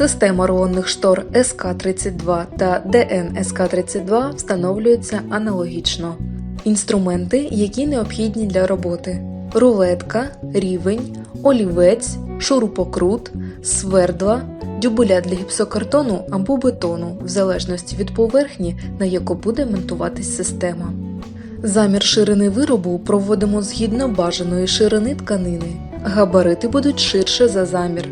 Система рулонних штор СК-32 та ДН СК-32 встановлюються аналогічно. Інструменти, які необхідні для роботи: рулетка, рівень, олівець, шурупокрут, свердла, дюбуля для гіпсокартону або бетону, в залежності від поверхні, на яку буде монтуватись система. Замір ширини виробу проводимо згідно бажаної ширини тканини. Габарити будуть ширше за замір.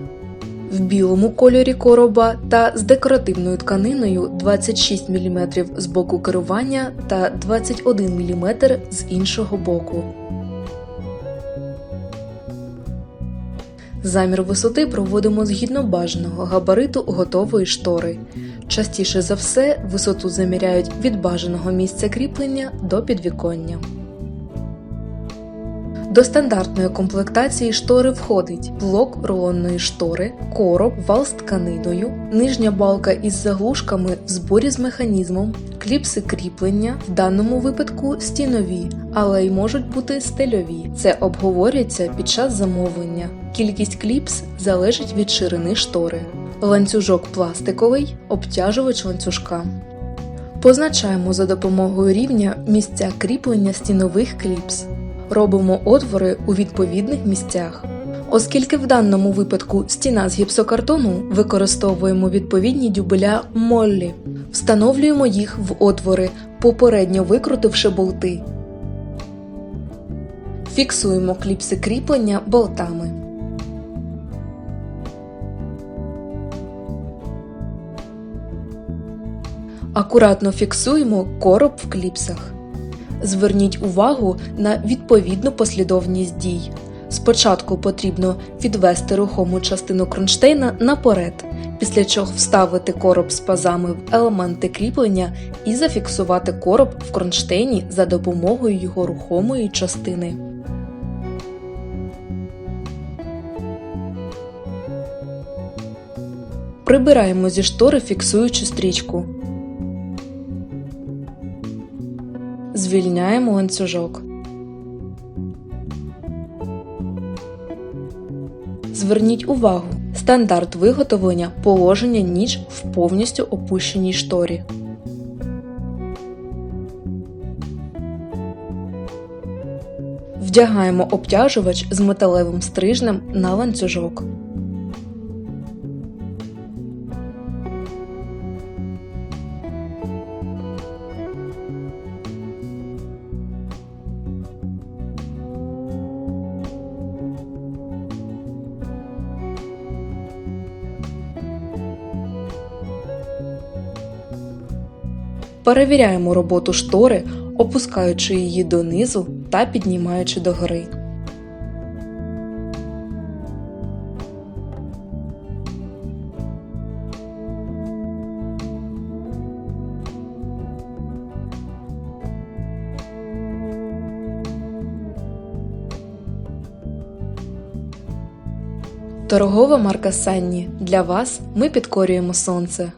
В білому кольорі короба та з декоративною тканиною 26 мм з боку керування та 21 мм з іншого боку. Замір висоти проводимо згідно бажаного габариту готової штори. Частіше за все висоту заміряють від бажаного місця кріплення до підвіконня. До стандартної комплектації штори входить блок рулонної штори, короб, вал з тканиною, нижня балка із заглушками в зборі з механізмом, кліпси кріплення, в даному випадку стінові, але й можуть бути стельові. Це обговорюється під час замовлення. Кількість кліпс залежить від ширини штори. Ланцюжок пластиковий, обтяжувач ланцюжка. Позначаємо за допомогою рівня місця кріплення стінових кліпс. Робимо отвори у відповідних місцях. Оскільки в даному випадку стіна з гіпсокартону, використовуємо відповідні дюбеля Моллі. Встановлюємо їх в отвори, попередньо викрутивши болти. Фіксуємо кліпси кріплення болтами. Акуратно фіксуємо короб в кліпсах. Зверніть увагу на відповідну послідовність дій. Спочатку потрібно відвести рухому частину кронштейна наперед, після чого вставити короб з пазами в елементи кріплення і зафіксувати короб в кронштейні за допомогою його рухомої частини. Прибираємо зі штори фіксуючу стрічку. Звільняємо ланцюжок. Зверніть увагу, стандарт виготовлення положення ніж в повністю опущеній шторі. Вдягаємо обтяжувач з металевим стрижнем на ланцюжок. Перевіряємо роботу штори, опускаючи її донизу та піднімаючи догори. Торгова марка Санні. Для вас ми підкорюємо сонце.